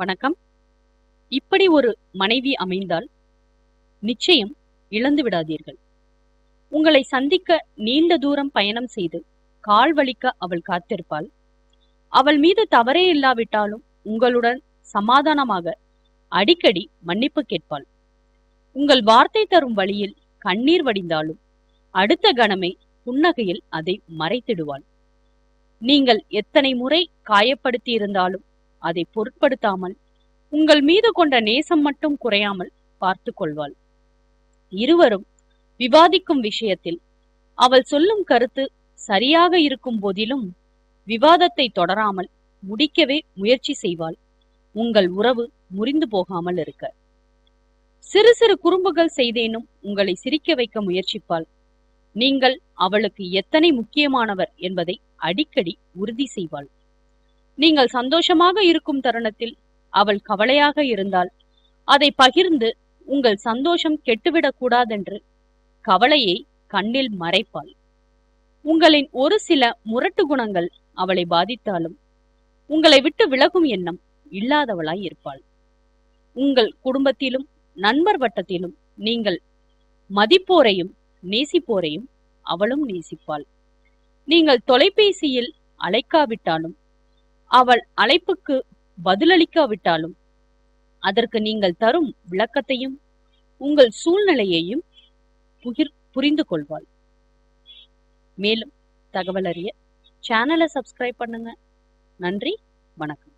வணக்கம். இப்படி ஒரு மனைவி அமைந்தால் நிச்சயம் இழந்து விடாதீர்கள். உங்களை சந்திக்க நீண்ட தூரம் பயணம் செய்து கால் வலிக்க அவள் காத்திருப்பாள். அவள் மீது தவறே இல்லாவிட்டாலும் உங்களுடன் சமாதானமாக அடிக்கடி மன்னிப்பு கேட்பாள். உங்கள் வார்த்தை தரும் வழியில் கண்ணீர் வடிந்தாலும் அடுத்த கணமே புன்னகையில் அதை மறைத்திடுவாள். நீங்கள் எத்தனை முறை காயப்படுத்தி இருந்தாலும் அதை பொருட்படுத்தாமல் உங்கள் மீது கொண்ட நேசம் மட்டும் குறையாமல் பார்த்து கொள்வாள். இருவரும் விவாதிக்கும் விஷயத்தில் அவள் சொல்லும் கருத்து சரியாக இருக்கும் போதிலும் விவாதத்தை தொடராமல் முடிக்கவே முயற்சி செய்வாள். உங்கள் உறவு முறிந்து போகாமல் இருக்க. சிறு சிறு குறும்புகள் செய்தேனும் உங்களை சிரிக்க வைக்க முயற்சிப்பாள். நீங்கள் அவளுக்கு எத்தனை முக்கியமானவர் என்பதை அடிக்கடி உறுதி செய்வாள். நீங்கள் சந்தோஷமாக இருக்கும் தருணத்தில் அவள் கவலையாக இருந்தால் அதை பகிர்ந்து உங்கள் சந்தோஷம் கெட்டுவிடக் கூடாதென்று கவலையை கண்ணில் மறைப்பாள். உங்களின் ஒரு சில முரட்டு குணங்கள் அவளை பாதித்தாலும் உங்களை விட்டு விலகும் எண்ணம் இல்லாதவளாய் இருப்பாள். உங்கள் குடும்பத்திலும் நண்பர் வட்டத்திலும் நீங்கள் மதிப்போரையும் நேசிப்போரையும் அவளும் நேசிப்பாள். நீங்கள் தொலைபேசியில் அழைக்காவிட்டாலும் அவள் அழைப்புக்கு பதிலளிக்காவிட்டாலும் அதற்கு நீங்கள் தரும் விளக்கத்தையும் உங்கள் சூழ்நிலையையும் புகிர் புரிந்து கொள்வாள். மேலும் தகவல் அறிய சேனலை சப்ஸ்கிரைப் பண்ணுங்க. நன்றி வணக்கம்.